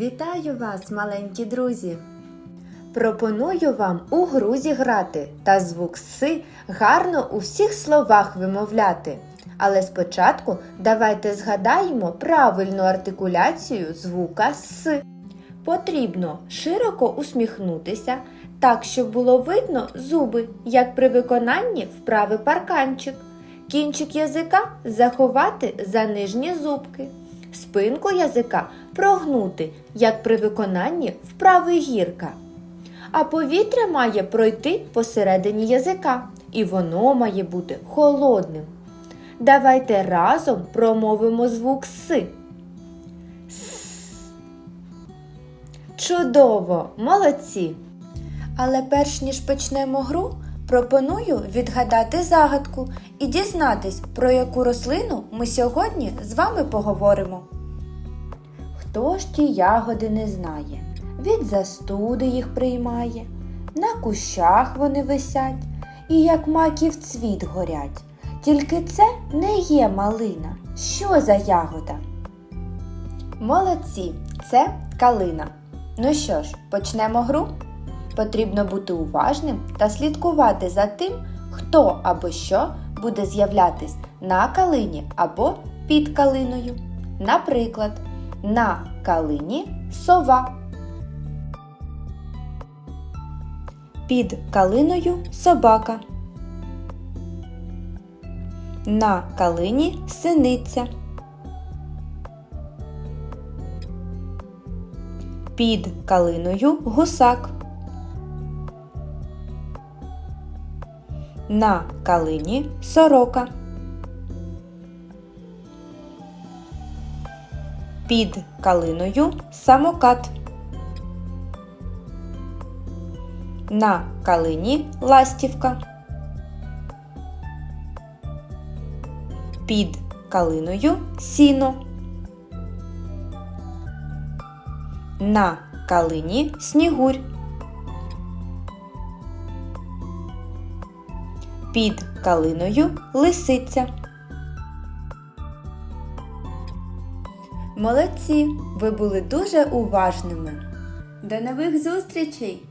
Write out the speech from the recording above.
Вітаю вас, маленькі друзі! Пропоную вам у гру зіграти та звук С гарно у всіх словах вимовляти. Але спочатку давайте згадаємо правильну артикуляцію звука С. Потрібно широко усміхнутися, так, щоб було видно зуби, як при виконанні вправи парканчик. Кінчик язика заховати за нижні зубки. Спинку язика прогнути, як при виконанні вправи гірка. А повітря має пройти посередині язика, і воно має бути холодним. Давайте разом промовимо звук С. С. Чудово, молодці! Але перш ніж почнемо гру, пропоную відгадати загадку і дізнатись, про яку рослину ми сьогодні з вами поговоримо. Хто ж ті ягоди не знає, від застуди їх приймає, на кущах вони висять, і як маків цвіт горять. Тільки це не є малина. Що за ягода? Молодці, це калина. Ну що ж, почнемо гру? Потрібно бути уважним та слідкувати за тим, хто або що буде з'являтись на калині або під калиною. Наприклад, на калині сова. Під калиною собака. На калині синиця. Під калиною гусак. На калині сорока. Під калиною самокат. На калині ластівка. Під калиною сіно. На калині снігурь. Під калиною лисиця. Молодці! Ви були дуже уважними. До нових зустрічей!